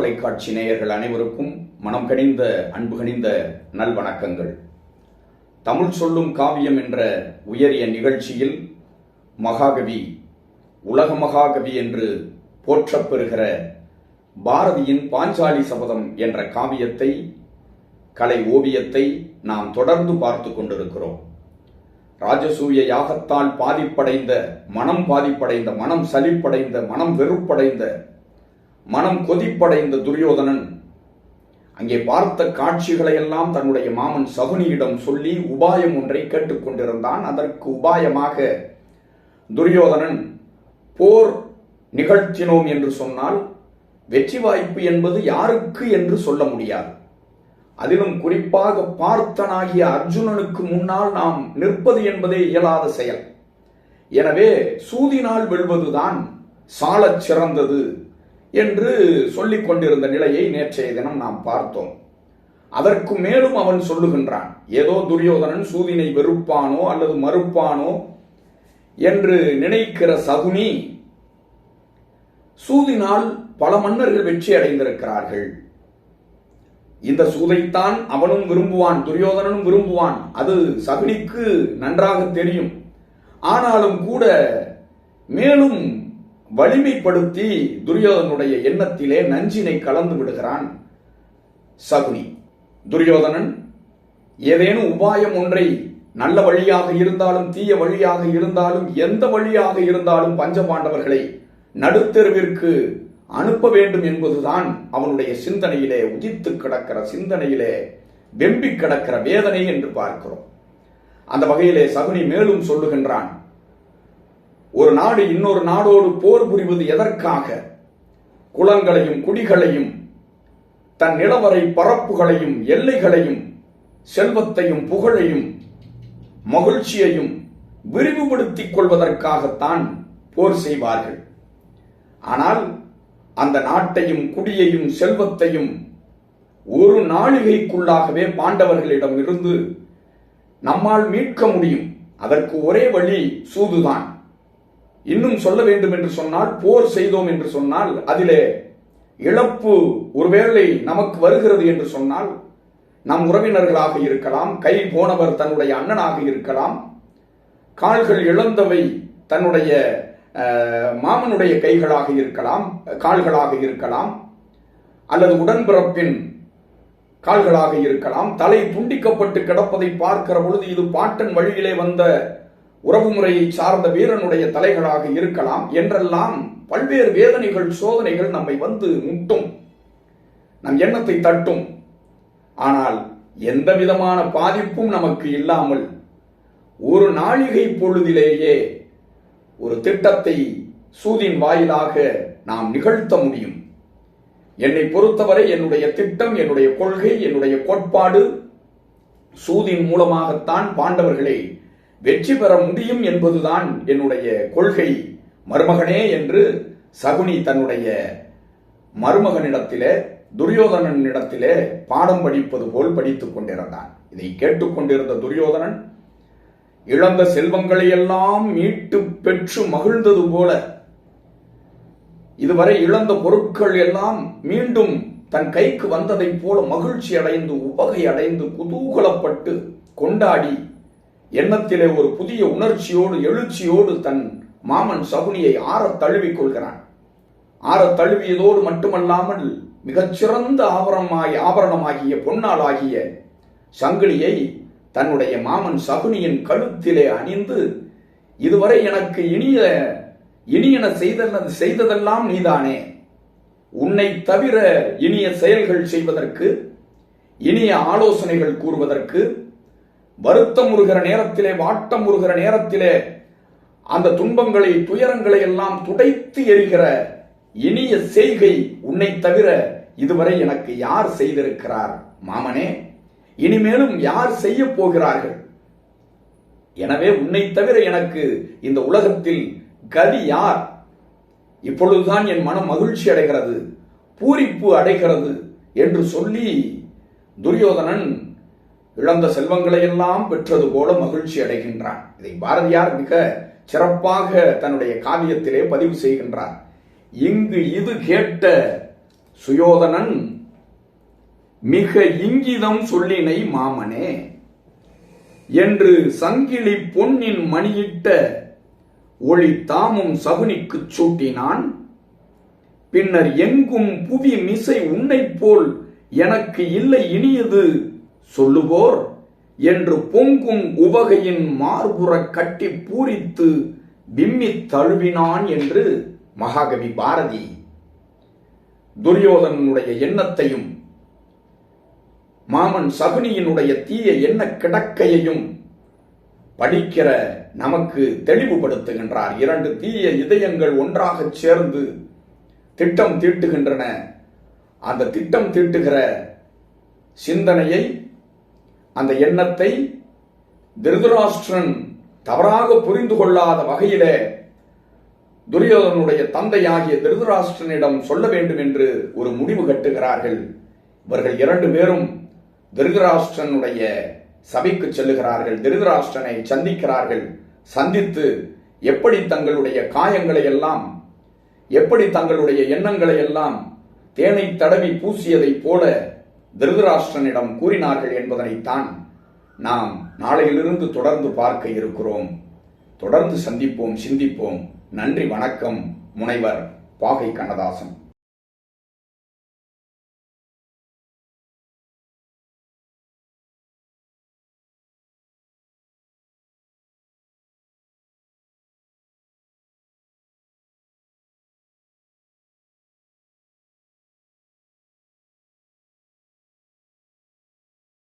தொலைக்காட்சி நேயர்கள் அனைவருக்கும் மனம் கனிந்த அன்பு கனிந்த நல்வணக்கங்கள். தமிழ் சொல்லும் காவியம் என்ற உயரிய நிகழ்ச்சியில் மகாகவி உலக மகாகவி என்று போற்றப்பெறுகிற பாரதியின் பாஞ்சாலி சபதம் என்ற காவியத்தை கலை ஓவியத்தை நாம் தொடர்ந்து பார்த்து கொண்டிருக்கிறோம். ராஜசூய யாகத்தால் பாதிப்படைந்த மனம் பாதிப்படைந்த மனம் சலிப்படைந்த மனம் வெறுப்படைந்த மனம் கொதிப்படைந்த துரியோதனன். அங்கே பார்த்த காட்சிகளை எல்லாம் தன்னுடைய மாமன் சகுனியிடம் சொல்லி உபாயம் ஒன்றை கேட்டுக்கொண்டிருந்தான் அதற்கு உபாயமாக துரியோதனன் போர் நிகழ்த்தினோம் என்று சொன்னால் வெற்றி வாய்ப்பு என்பது யாருக்கு என்று சொல்ல முடியாது. அதிலும் குறிப்பாக பார்த்தனாகிய அர்ஜுனனுக்கு முன்னால் நாம் நிற்பது என்பதே இயலாத செயல். எனவே சூதினால் வெல்வதுதான் சாலச் சிறந்தது. என்று சொல்லிக் கொண்டிருந்த நிலையை நேற்றைய தினம் நாம் பார்த்தோம். அதற்கு மேலும் அவன் சொல்லுகின்றான் ஏதோ துரியோதனன் சூதினை வெறுப்பானோ அல்லது மறுப்பானோ என்று நினைக்கிற சகுனி சூதினால் பல மன்னர்கள் வெற்றி அடைந்திருக்கிறார்கள். இந்த சூதைத்தான் அவனும் விரும்புவான் துரியோதனனும் விரும்புவான். அது சகுனிக்கு நன்றாக தெரியும். ஆனாலும் கூட மேலும் வலிமைப்படுத்தி துரியோதனுடைய எண்ணத்திலே நஞ்சினை கலந்து விடுகிறான் சகுனி. துரியோதனன் ஏதேனும் உபாயம் ஒன்றை நல்ல வழியாக இருந்தாலும் தீய வழியாக இருந்தாலும் எந்த வழியாக இருந்தாலும் பஞ்சபாண்டவர்களை நடுத்தெருவிற்கு அனுப்ப வேண்டும் என்பதுதான் அவனுடைய சிந்தனையிலே உதித்து கிடக்கிற சிந்தனையிலே வெம்பி கிடக்கிற வேதனை என்று பார்க்கிறோம். அந்த வகையிலே சகுனி மேலும் சொல்லுகின்றான் ஒரு நாடு இன்னொரு நாடோடு போர் புரிவது எதற்காக? குளங்களையும் குடிகளையும் தன் நிலவரை பரப்புகளையும் எல்லைகளையும் செல்வத்தையும் புகழையும் மகிழ்ச்சியையும் விரிவுபடுத்திக் கொள்வதற்காகத்தான் போர் செய்வார்கள். ஆனால் அந்த நாட்டையும் குடியையும் செல்வத்தையும் ஒரு நாளிகைக்குள்ளாகவே பாண்டவர்களிடம் இருந்து நம்மால் மீட்க முடியும். அதற்கு ஒரே வழி சூதுதான். இன்னும் சொல்ல வேண்டும் என்று சொன்னால் போர் செய்தோம் என்று சொன்னால் அதிலே இழப்பு ஒருவேளை நமக்கு வருகிறது என்று சொன்னால் நம் உறவினர்களாக இருக்கலாம் கை போனவர் தன்னுடைய அண்ணனாக இருக்கலாம் கால்கள் இழந்தவை தன்னுடைய மாமனுடைய கைகளாக இருக்கலாம் கால்களாக இருக்கலாம் அல்லது உடன்பிறப்பின் கால்களாக இருக்கலாம் தலை துண்டிக்கப்பட்டு கிடப்பதை பார்க்கிற பொழுது இது பாட்டன் வழியிலே வந்த உறவுமுறையை சார்ந்த வீரனுடைய தலைகளாக இருக்கலாம் என்றெல்லாம் பல்வேறு வேதனைகள் சோதனைகள் நம்மை வந்து முட்டும். நம் எண்ணத்தை தட்டும். ஆனால் எந்த விதமான பாதிப்பும் நமக்கு இல்லாமல் ஒரு நாழிகை பொழுதிலேயே ஒரு திட்டத்தை சூதின் வாயிலாக நாம் நிகழ்த்த முடியும். என்னை பொறுத்தவரை என்னுடைய திட்டம் என்னுடைய கொள்கை என்னுடைய கோட்பாடு சூதின் மூலமாகத்தான் பாண்டவர்களை வெற்றி பெற முடியும் என்பதுதான் என்னுடைய கொள்கை. மருமகனே என்று சகுனி தன்னுடைய மருமகனிடத்திலே துரியோதனனிடத்திலே பாடம் படிப்பது போல் படித்துக் கொண்டிருந்தான். இதை கேட்டுக்கொண்டிருந்த துரியோதனன் இழந்த செல்வங்களை எல்லாம் மீட்டு பெற்று மகிழ்ந்தது போல இதுவரை இழந்த பொருட்கள் எல்லாம் மீண்டும் தன் கைக்கு வந்ததைப் போல மகிழ்ச்சி அடைந்து உபகை அடைந்து குதூகலப்பட்டு கொண்டாடி எண்ணத்திலே ஒரு புதிய உணர்ச்சியோடு எழுச்சியோடு தன் மாமன் சகுனியை ஆற தழுவிக் கொள்கிறான். ஆற தழுவியதோடு மட்டுமல்லாமல் மிகச்சிறந்த ஆபரணமாய் ஆபரணமாகிய பொன்னாளாகிய சங்கிலியை தன்னுடைய மாமன் சகுனியின் கழுத்திலே அணிந்து இதுவரை எனக்கு இனிய இனியன செய்த செய்ததெல்லாம் நீதானே. உன்னை தவிர இனிய செயல்கள் செய்வதற்கு இனிய ஆலோசனைகள் கூறுவதற்கு வருத்தம் உருகிற நேரத்திலே வாட்டம் உருகிற நேரத்திலே அந்த துன்பங்களை துயரங்களை எல்லாம் துடைத்து எரிகிற இனிய செய்கை உன்னை தவிர இதுவரை எனக்கு யார் செய்திருக்கிறார் மாமனே? இனிமேலும் யார் செய்ய போகிறார்கள்? எனவே உன்னை தவிர எனக்கு இந்த உலகத்தில் கதி யார்? இப்பொழுதுதான் என் மனம் மகிழ்ச்சி அடைகிறது பூரிப்பு அடைகிறது என்று சொல்லி துரியோதனன் இழந்த செல்வங்களை எல்லாம் பெற்றது போல மகிழ்ச்சி அடைகின்றான். இதை பாரதியார் மிக சிறப்பாக தன்னுடைய காவியத்திலே பதிவு செய்கின்றார். இங்கு இது கேட்ட சுயோதனன் மிக இங்கிதம் சொல்லினை மாமனே என்று சங்கிலி பொன்னின் மணியிட்ட ஒளி தாமும் சகுனிக்குச் சூட்டினான். பின்னர் எங்கும் புவி மிசை உன்னைப் போல் எனக்கு இல்லை இனியது சொல்லுவோர் என்று பொங்கும் உவகையின் மார்புற கட்டி பூரித்து விம்மி தழுவினான் என்று மகாகவி பாரதி. துரியோதனனுடைய எண்ணத்தையும் மாமன் சகுனியினுடைய தீய எண்ண கிடக்கையையும் படிக்கிற நமக்கு தெளிவுபடுத்துகின்றார். இரண்டு தீய இதயங்கள் ஒன்றாகச் சேர்ந்து திட்டம் தீட்டுகின்றன. அந்த திட்டம் தீட்டுகிற சிந்தனையை அந்த எண்ணத்தை திருதராஷ்டிரன் தவறாக புரிந்து கொள்ளாத வகையிலே துரியோதனுடைய தந்தையாகிய திருதராஷ்டிரனிடம் சொல்ல வேண்டும் என்று ஒரு முடிவு கட்டுகிறார்கள். இவர்கள் இரண்டு பேரும் திருதராஷ்டிரனுடைய சபைக்கு செல்லுகிறார்கள். திருதராஷ்டிரனை சந்திக்கிறார்கள். சந்தித்து எப்படி தங்களுடைய காயங்களை எல்லாம் எப்படி தங்களுடைய எண்ணங்களை எல்லாம் தேனை தடவி பூசியதைப் போல திருதராஷ்டிரனிடம் கூறினார்கள் என்பதனைத்தான் நாம் நாளையிலிருந்து தொடர்ந்து பார்க்க இருக்கிறோம். தொடர்ந்து சந்திப்போம் சிந்திப்போம். நன்றி வணக்கம் முனைவர் பாகை கண்ணதாசன்.